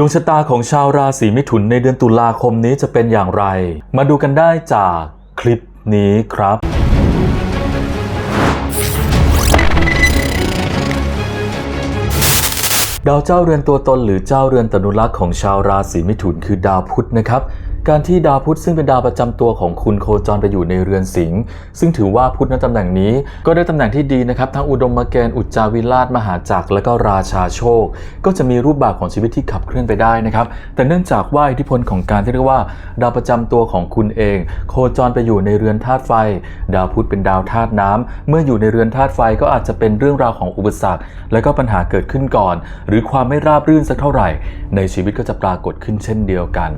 ดวงชะตาของชาวราศีมิถุนในเดือนตุลาคมนี้จะเป็นอย่างไร มาดูกันได้จากคลิปนี้ครับ ดาวเจ้าเรือนตัวตนหรือเจ้าเรือนตนุลักษ์ของชาวราศีมิถุนคือดาวพุธนะครับ การที่ดาวพุธซึ่งเป็นดาวประจำตัวของคุณโคจรไปอยู่ในเรือนสิงห์ซึ่งถือว่าพุธในตำแหน่งนี้ ก็ได้ตำแหน่งที่ดีนะครับทั้งอุดมเกณฑ์อุจจาวิราชมหาจักรและก็ราชาโชค ก็จะมีรูปแบบของชีวิตที่ขับเคลื่อนไปได้นะครับแต่เนื่องจากว่าอิทธิพลของการที่เรียกว่า ดาวประจำตัวของคุณเอง โคจรไปอยู่ในเรือนธาตุไฟ ดาวพุธเป็นดาวธาตุน้ำเมื่ออยู่ในเรือนธาตุไฟก็อาจจะเป็นเรื่องราวของอุปสรรค และก็ปัญหาเกิดขึ้นก่อน หรือความไม่ราบรื่นสักเท่าไหร่ ในชีวิตก็จะปรากฏขึ้นเช่นเดียวกัน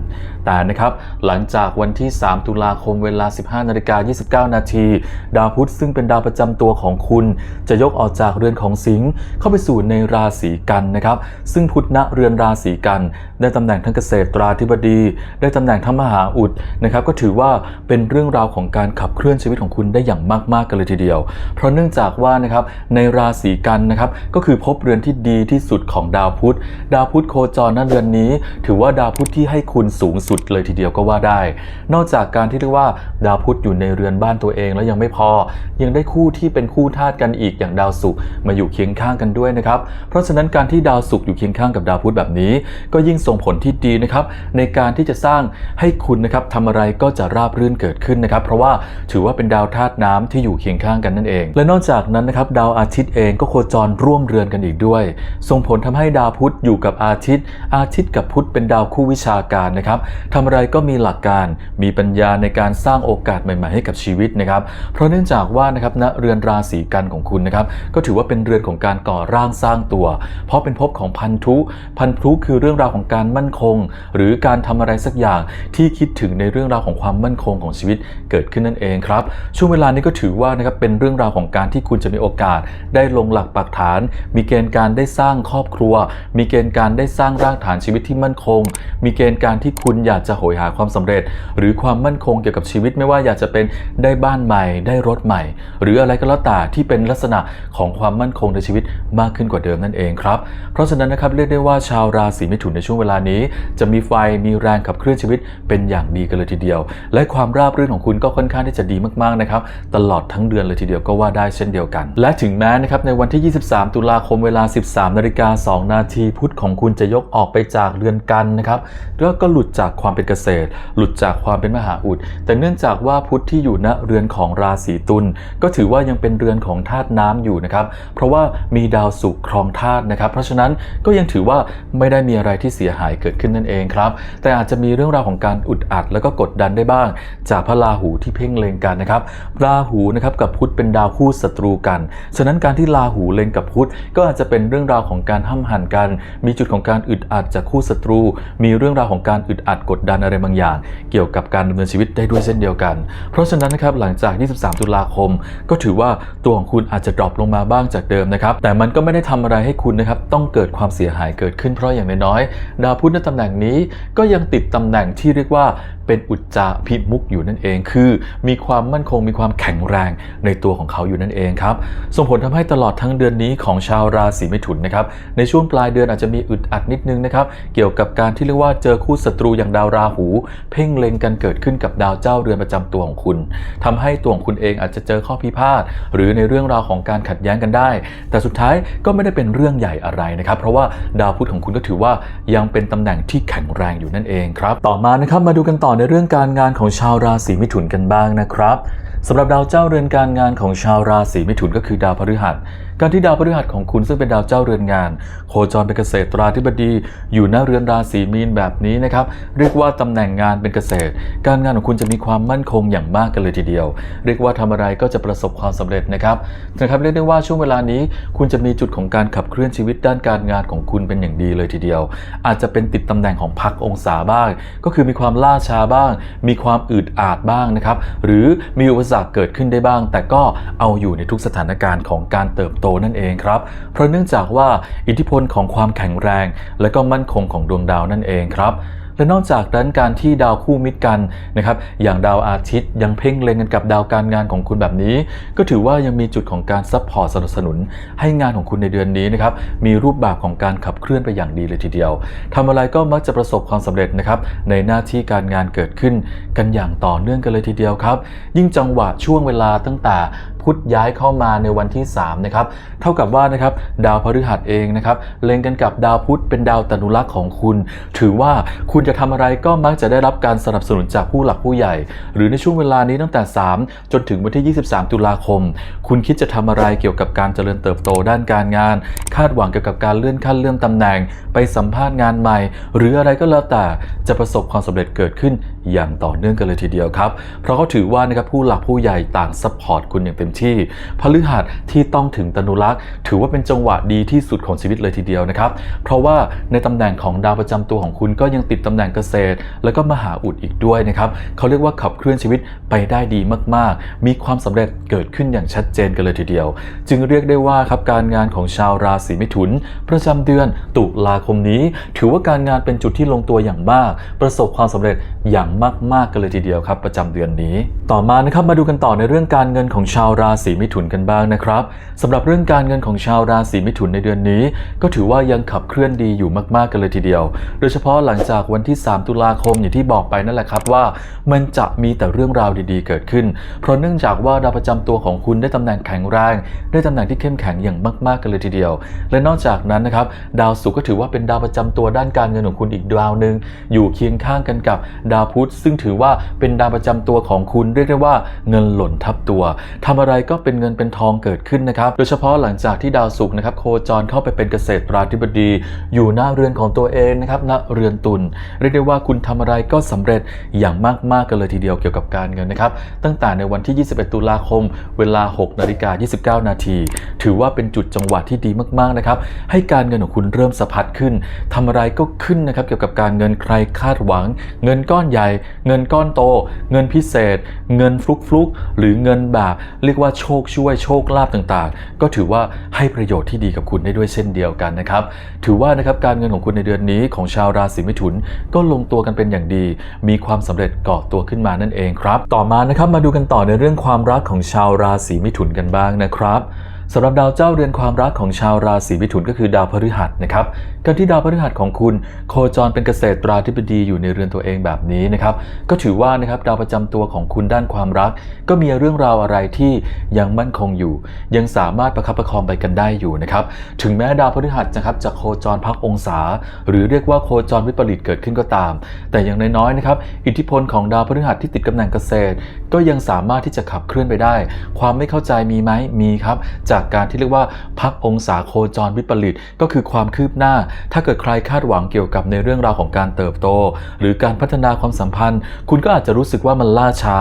แต่นะครับ หลังจากวันที่ 3 ตุลาคมเวลา 15นาฬิกา29 นาที ดาวพุธซึ่งเป็นดาวประจำตัวของคุณ จะยกออกจากเรือนของสิงห์เข้าไปสู่ในราศีกันนะครับ ซึ่งพุธณเรือนราศีกัน ได้ตำแหน่งทั้งเกษตราธิบดี ได้ตำแหน่งทั้งมหาอุดนะครับ ก็ถือว่าเป็นเรื่องราวของการขับเคลื่อนชีวิตของคุณได้อย่างมากๆกันเลยทีเดียว เพราะเนื่องจากว่านะครับในราศีกันนะครับก็คือพบเรือนที่ดีที่สุดของดาวพุธ ดาวพุธโคจรณเรือนนี้ ถือว่าดาวพุธที่ให้คุณสูงสุดเลยทีเดียวก็ว่าได้ นอกจากการที่เรียกว่าดาวพุธอยู่ในเรือนบ้านตัวเองแล้วยังไม่พอ ยังได้คู่ที่เป็นคู่ธาตุกันอีกอย่างดาวศุกร์มาอยู่เคียงข้างกันด้วยนะครับ เพราะฉะนั้นการที่ดาวศุกร์อยู่เคียงข้างกับดาวพุธแบบนี้ ก็ยิ่งส่งผลที่ดีนะครับในการที่จะสร้างให้คุณนะครับทำอะไรก็จะราบรื่นเกิดขึ้นนะครับ เพราะว่าถือว่าเป็นดาวธาตุน้ำที่อยู่เคียงข้างกันนั่นเอง และนอกจากนั้นนะครับดาวอาทิตย์เองก็โคจรร่วมเรือนกันอีกด้วย ส่งผลทำให้ดาวพุธอยู่กับอาทิตย์ อาทิตย์กับพุธเป็นดาวคู่วิชาการนะครับทำอะไรก็มีหลักการ มีปัญญาในการสร้างโอกาสใหม่ๆให้กับชีวิตนะครับ เพราะเนื่องจากว่านะครับณเรือนราศีกันของคุณนะครับ ก็ถือว่าเป็นเรือนของการก่อร่างสร้างตัว เพราะเป็นภพของพันธุ พันธุคือเรื่องราวของการมั่นคง หรือการทำอะไรสักอย่างที่คิดถึงในเรื่องราวของความมั่นคงของชีวิตเกิดขึ้นนั่นเองครับ ช่วงเวลานี้ก็ถือว่านะครับเป็นเรื่องราวของการที่คุณจะมีโอกาส ได้ลงหลักปักฐาน มีเกณฑ์การได้สร้างครอบครัว มีเกณฑ์การได้สร้างรากฐานชีวิตที่มั่นคง มีเกณฑ์การที่คุณอยากจะโหยหาความสำเร็จ หรือความมั่นคงเกี่ยวกับชีวิตไม่ว่าอยากจะเป็นได้บ้านใหม่ ได้รถใหม่ หรืออะไรก็แล้วแต่ที่เป็นลักษณะของความมั่นคงในชีวิตมากขึ้นกว่าเดิมนั่นเองครับ เพราะฉะนั้นนะครับเรียกได้ว่าชาวราศีมิถุนในช่วงเวลานี้ จะมีไฟมีแรงขับเคลื่อนชีวิตเป็นอย่างดีกันเลยทีเดียว และความราบรื่นของคุณก็ค่อนข้างที่จะดีมากๆนะครับตลอดทั้งเดือนเลยทีเดียวก็ว่าได้เช่นเดียวกัน และถึงแม้นะครับในวันที่ 23 ตุลาคมเวลา 13นาฬิกา2นาทีพุธของคุณจะยกออกไปจากเรือนกันนะครับแล้วก็หลุดจากความเป็นเกษตร หลุดจากความเป็นมหาอุด แต่เนื่องจากว่าพุธที่อยู่ณเรือนของราศีตุลก็ถือว่ายังเป็นเรือนของธาตุน้ำอยู่นะครับ เพราะว่ามีดาวศุกครองธาตุนะครับ เพราะฉะนั้นก็ยังถือว่าไม่ได้มีอะไรที่เสียหายเกิดขึ้นนั่นเองครับ แต่อาจจะมีเรื่องราวของการอุดอัดแล้วก็กดดันได้บ้าง จากพระราหูที่เพ่งเล็งกันนะครับ ราหูนะครับกับพุธเป็นดาวคู่ศัตรูกัน ฉะนั้นการที่ราหูเล็งกับพุธก็อาจจะเป็นเรื่องราวของการห้ำหั่นกัน มีจุดของการอึดอัดจากคู่ศัตรู มีเรื่องราวของการอึดอัดกดดันอะไรบางอย่าง เกี่ยวกับการดำเนินชีวิตได้ด้วยเช่นเดียวกัน เพราะฉะนั้นนะครับหลังจาก 23 ตุลาคม ก็ถือว่าตัวของคุณอาจจะดรอปลงมาบ้างจากเดิมนะครับ แต่มันก็ไม่ได้ทำอะไรให้คุณนะครับต้องเกิดความเสียหายเกิดขึ้นเพราะอย่างน้อยๆดาวพุธในตำแหน่งนี้ก็ยังติดตำแหน่งที่เรียกว่าเป็นอุจจาพิมุกอยู่นั่นเอง คือมีความมั่นคงมีความแข็งแรงในตัวของเขาอยู่นั่นเองครับ ส่งผลทำให้ตลอดทั้งเดือนนี้ของชาวราศีมิถุนนะครับ ในช่วงปลายเดือนอาจจะมีอึดอัดนิดนึงนะครับ เกี่ยวกับการที่เรียกว่าเจอคู่ศัตรูอย่างดาวราหู เพ่งเล็งกันเกิดขึ้นกับดาวเจ้าเรือนประจำตัวของคุณทำให้ตัวของคุณเองอาจจะเจอข้อพิพาทหรือในเรื่องราวของการขัดแย้งกันได้ แต่สุดท้ายก็ไม่ได้เป็นเรื่องใหญ่อะไรนะครับ เพราะว่าดาวพุธของคุณก็ถือว่ายังเป็นตำแหน่งที่แข็งแรงอยู่นั่นเองครับ ต่อมานะครับมาดูกันต่อในเรื่องการงานของชาวราศีมิถุนกันบ้างนะครับ สำหรับดาวเจ้าเรือนการงานของชาวราศีมิถุนก็คือดาวพฤหัส การที่ดาวพฤหัสของคุณซึ่งเป็นดาวเจ้าเรือนงาน โคจรเป็นเกษตราธิบดี อยู่หน้าเรือนราศีมีนแบบนี้นะครับ เรียกว่าตำแหน่งงานเป็นเกษตร การงานของคุณจะมีความมั่นคงอย่างมากกันเลยทีเดียว เรียกว่าทำอะไรก็จะประสบความสำเร็จนะครับนะครับเรียกได้ว่าช่วงเวลานี้ คุณจะมีจุดของการขับเคลื่อนชีวิตด้านการงานของคุณเป็นอย่างดีเลยทีเดียว อาจจะเป็นติดตำแหน่งของพักองศาบ้าง ก็คือมีความล่าช้าบ้าง มีความอืดอาดบ้างนะครับหรือมีอุปสรรคเกิดขึ้นได้บ้าง แต่ก็เอาอยู่ในทุกสถานการณ์ของการเติบโตนั่นเองครับ เพราะเนื่องจากว่าอิทธิพลของความแข็งแรง และก็มั่นคงของดวงดาวนั่นเองครับ และนอกจากนั้นการที่ดาวคู่มิตรกันนะครับอย่างดาวอาทิตย์ยังเพ่งเล็งกันกับดาวการงานของคุณแบบนี้ ก็ถือว่ายังมีจุดของการซัพพอร์ตสนับสนุน ให้งานของคุณในเดือนนี้นะครับมีรูปแบบของการขับเคลื่อนไปอย่างดีเลยทีเดียวทำอะไรก็มักจะประสบความสำเร็จนะครับในหน้าที่การงานเกิดขึ้นกันอย่างต่อเนื่องกันเลยทีเดียวครับ ยิ่งจังหวะช่วงเวลาตั้งแต่ ธย้ายเข้ามาในวันที่3นะครับเท่ากับว่านะครับดาวพฤหัสเองนะครับเล็งกันกับดาวพุธเป็นดาวตนุรักษ์ของคุณ ถือว่าคุณจะทำอะไรก็มักจะได้รับการสนับสนุนจากผู้หลักผู้ใหญ่ หรือในช่วงเวลานี้ตั้งแต่ 3 จนถึงวันที่ 23 ตุลาคม คุณคิดจะทำอะไรเกี่ยวกับการเจริญเติบโตด้านการงาน คาดหวังเกี่ยวกับการเลื่อนขั้นเลื่อนตำแหน่ง ไปสัมภาษณ์งานใหม่ หรืออะไรก็แล้วแต่จะประสบความสำเร็จเกิดขึ้นอย่างต่อเนื่องกันเลยทีเดียวครับเพราะเขาถือว่านะครับผู้หลักผู้ใหญ่ต่างซัพพอร์ตคุณอย่างเต็มที่พฤหัสที่ต้องถึงตนุรักษ์ถือว่าเป็นจังหวะดีที่สุดของชีวิตเลยทีเดียวนะครับ เพราะว่าในตำแหน่งของดาวประจำตัวของคุณก็ยังติดตำแหน่งเกษตร แล้วก็มหาอุดอีกด้วยนะครับเขาเรียกว่าขับเคลื่อนชีวิตไปได้ดีมาก ๆ มีความสำเร็จเกิดขึ้นอย่างชัดเจนกันเลยทีเดียว จึงเรียกได้ว่าครับการงานของชาวราศีมิถุน ประจำเดือนตุลาคมนี้ ถือว่าการงานเป็นจุดที่ลงตัวอย่างมาก ประสบความสำเร็จอย่างมากๆกันเลยทีเดียวครับ ประจำเดือนนี้ ต่อมานะครับมาดูกันต่อในเรื่องการเงินของชาวราศีมิถุนกันบ้างนะครับสำหรับเรื่องการเงินของชาวราศีมิถุนในเดือนนี้ ก็ถือว่ายังขับเคลื่อนดีอยู่มากๆกันเลยทีเดียว โดยเฉพาะหลังจากวันที่ 3 ตุลาคมอย่างที่บอกไปนั่นแหละครับว่า มันจะมีแต่เรื่องราวดีๆ เกิดขึ้น เพราะเนื่องจากว่าดาวประจำตัวของคุณได้ตำแหน่งแข็งแรงได้ตำแหน่งที่เข้มแข็งอย่างมากๆกันเลยทีเดียว และนอกจากนั้นนะครับดาวศุกร์ก็ถือว่าเป็นดาวประจำตัวด้านการเงินของคุณอีกดาวหนึ่งอยู่เคียงข้างกันกับดาวพุธซึ่งถือว่าเป็นดาวประจำตัวของคุณเรียกได้ว่าเงินหล่นทับตัวทำอะไระไรก็เป็นเงินเป็นทองเกิดขึ้นนะครับ โดยเฉพาะหลังจากที่ดาวศุกร์นะครับโคจรเข้าไปเป็นเกษตรราธิบดี อยู่หน้าเรือนของตัวเองนะครับณเรือนตุลเรียกได้ว่าคุณทำอะไรก็สำเร็จอย่างมากๆกันเลยทีเดียวเกี่ยวกับการเงินนะครับ ตั้งแต่ในวันที่ 21 ตุลาคม เวลา 6นาฬิกา29 นาที ถือว่าเป็นจุดจังหวะที่ดีมากๆนะครับ ให้การเงินของคุณเริ่มสะพัดขึ้นทำอะไรก็ขึ้นนะครับเกี่ยวกับการเงินใครคาดหวัง เงินก้อนใหญ่ เงินก้อนโต เงินพิเศษ เงินฟลุกฟลุกๆหรือเงินแบบเรียกว่าโชคช่วยโชคลาภต่างๆ ก็ถือว่าให้ประโยชน์ที่ดีกับคุณได้ด้วยเช่นเดียวกันนะครับ ถือว่านะครับการเงินของคุณในเดือนนี้ของชาวราศีมิถุนก็ลงตัวกันเป็นอย่างดี มีความสำเร็จเกาะตัวขึ้นมานั่นเองครับ ต่อมานะครับมาดูกันต่อในเรื่องความรักของชาวราศีมิถุนกันบ้างนะครับ สำหรับดาวเจ้าเรือนความรักของชาวราศีมิถุนก็คือดาวพฤหัสนะครับ การที่ดาวพฤหัสของคุณโคจรเป็นเกษตราธิบดีอยู่ในเรือนตัวเองแบบนี้นะครับ ก็ถือว่านะครับดาวประจำตัวของคุณด้านความรัก ก็มีเรื่องราวอะไรที่ยังมั่นคงอยู่ ยังสามารถประคับประคองไปกันได้อยู่นะครับ ถึงแม้ดาวพฤหัสนะครับจะโคจรพักองศา หรือเรียกว่าโคจรวิปริตเกิดขึ้นก็ตาม แต่อย่างน้อยๆนะครับ อิทธิพลของดาวพฤหัสที่ติดตำแหน่งเกษตร ก็ยังสามารถที่จะขับเคลื่อนไปได้ ความไม่เข้าใจมีไหมมีครับจากการที่เรียกว่าพักองศาโคจรวิปริตก็คือความคืบหน้า ถ้าเกิดใครคาดหวังเกี่ยวกับในเรื่องราวของการเติบโต หรือการพัฒนาความสัมพันธ์ คุณก็อาจจะรู้สึกว่ามันล่าช้า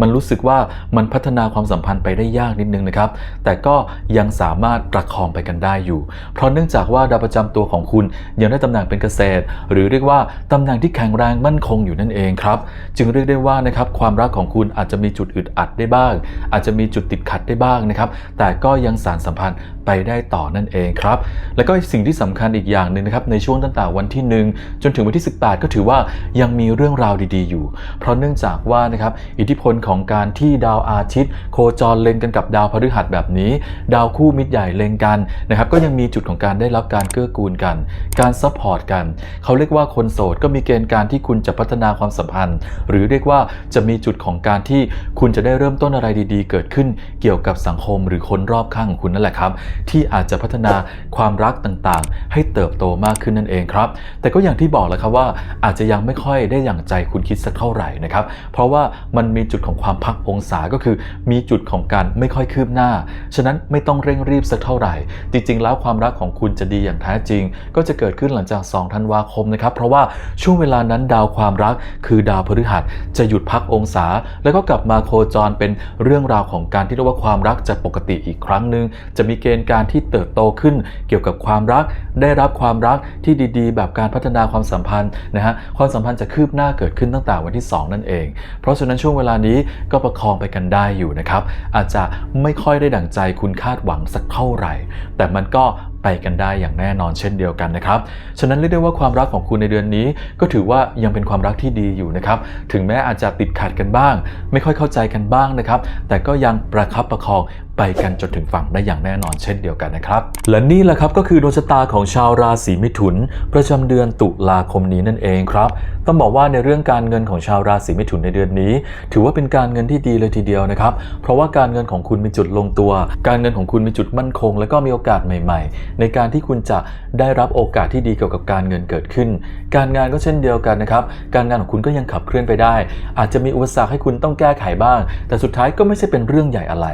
มันรู้สึกว่ามันพัฒนาความสัมพันธ์ไปได้ยากนิดนึงนะครับ แต่ก็ยังสามารถประคองไปกันได้อยู่ เพราะเนื่องจากว่าดาวประจำตัวของคุณยังได้ตำแหน่งเป็นเกษตร หรือเรียกว่าตำแหน่งที่แข็งแรงมั่นคงอยู่นั่นเองครับ จึงเรียกได้ว่านะครับความรักของคุณอาจจะมีจุดอึดอัดได้บ้าง อาจจะมีจุดติดขัดได้บ้างนะครับ แต่ก็ยังสารสัมพันธ์ไปได้ต่อนั่นเองครับ แล้วก็สิ่งที่สำคัญอีกอย่างหนึ่งนะครับในช่วงตั้งแต่วันที่ 1 จนถึงวันที่ 18 ก็ถือว่ายังมีเรื่องราวดีๆอยู่ เพราะเนื่องจากว่านะครับอิทธิพลของการที่ดาวอาทิตย์ โคจรเล็งกันกับดาวพฤหัสแบบนี้ ดาวคู่มิตรใหญ่เล็งกันนะครับก็ยังมีจุดของการได้รับการเกื้อกูลกัน การซัพพอร์ตกัน เขาเรียกว่าคนโสดก็มีเกณฑ์การที่คุณจะพัฒนาความสัมพันธ์ หรือเรียกว่าจะมีจุดของการที่คุณจะได้เริ่มต้นอะไรดี ๆ เกิดขึ้น เกี่ยวกับสังคมหรือคนรอบข้างของคุณนั่นแหละครับที่อาจจะพัฒนาความรักต่างๆ ให้เติบโตมากขึ้นนั่นเองครับ แต่ก็อย่างที่บอกแล้วครับว่าอาจจะยังไม่ค่อยได้อย่างใจคุณคิดสักเท่าไหร่นะครับ เพราะว่ามันมีจุดของความพักองศาก็คือ มีจุดของการไม่ค่อยคืบหน้า ฉะนั้นไม่ต้องเร่งรีบสักเท่าไหร่ จริง ๆ แล้วความรักของคุณจะดีอย่างแท้จริง ก็จะเกิดขึ้นหลังจาก2ธันวาคมนะครับ เพราะว่าช่วงเวลานั้นดาวความรักคือดาวพฤหัสจะหยุดพักองศา แล้วก็กลับมาโคจรเป็นเรื่องราวของการที่เรียกว่าความรักจะปกติอีกครั้งหนึ่งจะมีเกณฑ์การที่เติบโตขึ้นเกี่ยวกับความรัก ได้รับความรักที่ดีๆ แบบการพัฒนาความสัมพันธ์นะฮะความสัมพันธ์จะคืบหน้าเกิดขึ้นตั้งแต่วันที่ 2 นั่นเอง เพราะฉะนั้นช่วงเวลานี้ก็ประคองไปกันได้อยู่นะครับอาจจะไม่ค่อยได้ดั่งใจคุณคาดหวังสักเท่าไหร่ แต่มันก็ ไปกันได้อย่างแน่นอนเช่นเดียวกันนะครับ ฉะนั้นเรียกได้ว่าความรักของคุณในเดือนนี้ ก็ถือว่ายังเป็นความรักที่ดีอยู่นะครับ ถึงแม้อาจจะติดขัดกันบ้าง ไม่ค่อยเข้าใจกันบ้างนะครับ แต่ก็ยังประคับประคองไปกันจนถึงฝั่งได้อย่างแน่นอนเช่นเดียวกันนะครับ และนี่แหละครับก็คือดวงชะตาของชาวราศีมิถุน ประจำเดือนตุลาคมนี้นั่นเองครับ ต้องบอกว่าในเรื่องการเงินของชาวราศีมิถุนในเดือนนี้ ถือว่าเป็นการเงินที่ดีเลยทีเดียวนะครับ เพราะว่าการเงินของคุณมีจุดลงตัว การเงินของคุณมีจุดมั่นคง และก็มีโอกาสใหม่ ๆในการที่คุณจะได้รับโอกาสที่ดีเกี่ยวกับการเงินเกิดขึ้น การงานก็เช่นเดียวกันนะครับ การงานของคุณก็ยังขับเคลื่อนไปได้ อาจจะมีอุปสรรคให้คุณต้องแก้ไขบ้าง แต่สุดท้ายก็ไม่ใช่เป็นเรื่องใหญ่อะไร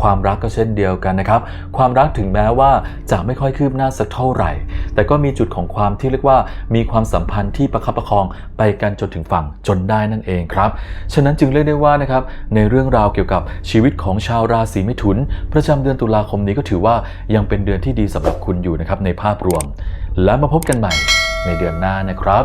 ความรักก็เช่นเดียวกันนะครับ ความรักถึงแม้ว่าจะไม่ค่อยคืบหน้าสักเท่าไหร่ แต่ก็มีจุดของความที่เรียกว่า มีความสัมพันธ์ที่ประคับประคองไปกันจนถึงฝั่งจนได้นั่นเองครับ ฉะนั้นจึงเรียกได้ว่านะครับในเรื่องราวเกี่ยวกับชีวิตของชาวราศีมิถุน ประจำเดือนตุลาคมนี้ก็ถือว่ายังเป็นเดือนที่ดีสำหรับคุณอยู่นะครับในภาพรวม และมาพบกันใหม่ในเดือนหน้านะครับ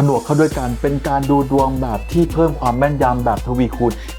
ผนวกเข้าด้วยกันเป็นการดูดวงแบบที่เพิ่มความแม่นยำแบบทวีคูณ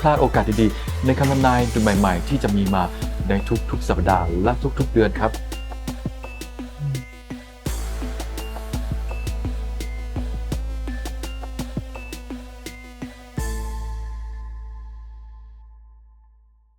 พลาดโอกาสดีๆ ในคำทำนายใหม่ๆ ที่จะมีมาในทุกๆ สัปดาห์และทุกๆ เดือนครับ